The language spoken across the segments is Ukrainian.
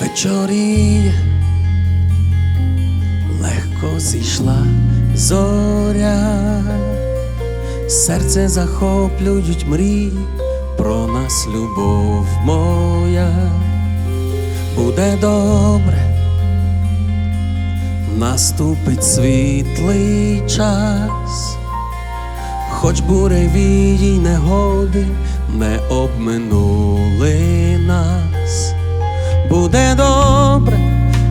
вечоріє, легко зійшла зоря, серце захоплюють мрії, про нас любов моя, буде добре, наступить світлий час, хоч буревії негоди не обминули нас буде добре,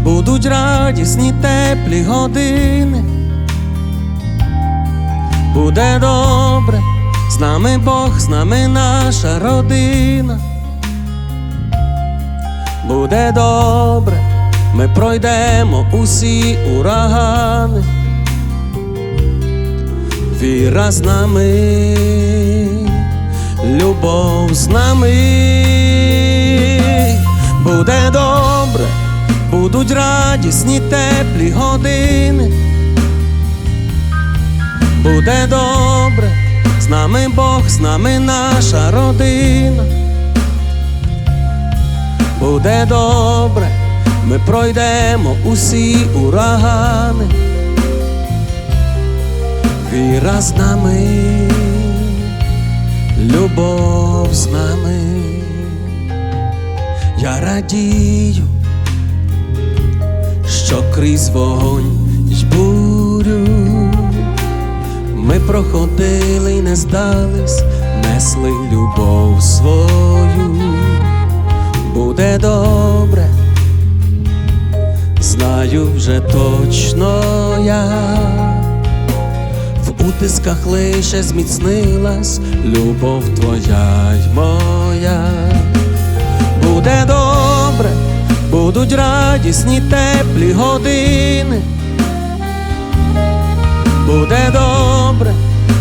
будуть радісні теплі години. Буде добре, з нами Бог, з нами наша родина. Буде добре, ми пройдемо усі урагани. Віра з нами, любов з нами буде добре, будуть радісні теплі години. Буде добре, з нами Бог, з нами наша родина. Буде добре, ми пройдемо усі урагани. Віра з нами, любов з нами я радію, що крізь вогонь й бурю ми проходили й не здались, несли любов свою, буде добре, знаю вже точно я. В утисках лише зміцнилась любов твоя й моя буде добре, будуть радісні теплі години. Буде добре,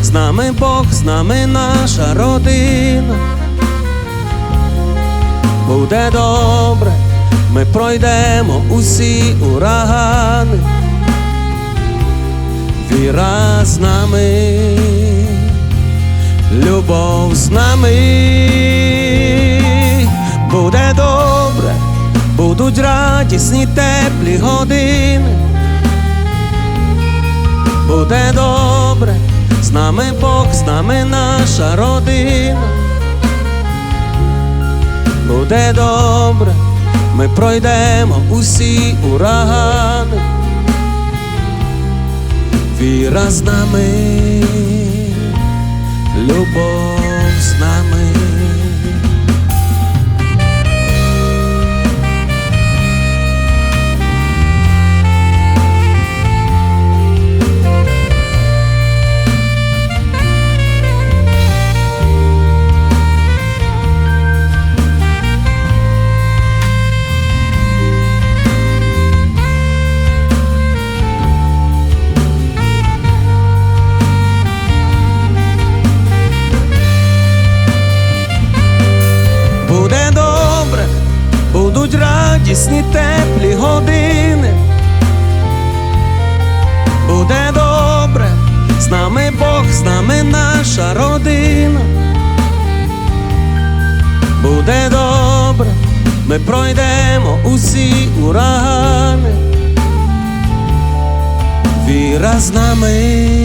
з нами Бог, з нами наша родина. Буде добре, ми пройдемо усі урагани. Віра з нами, любов з нами буде добре, будуть радісні теплі години. Буде добре, з нами Бог, з нами наша родина. Буде добре, ми пройдемо усі урагани. Віра з нами, любов радісні теплі години. Буде добре, з нами Бог, з нами наша родина. Буде добре, ми пройдемо усі урагани. Віра з нами.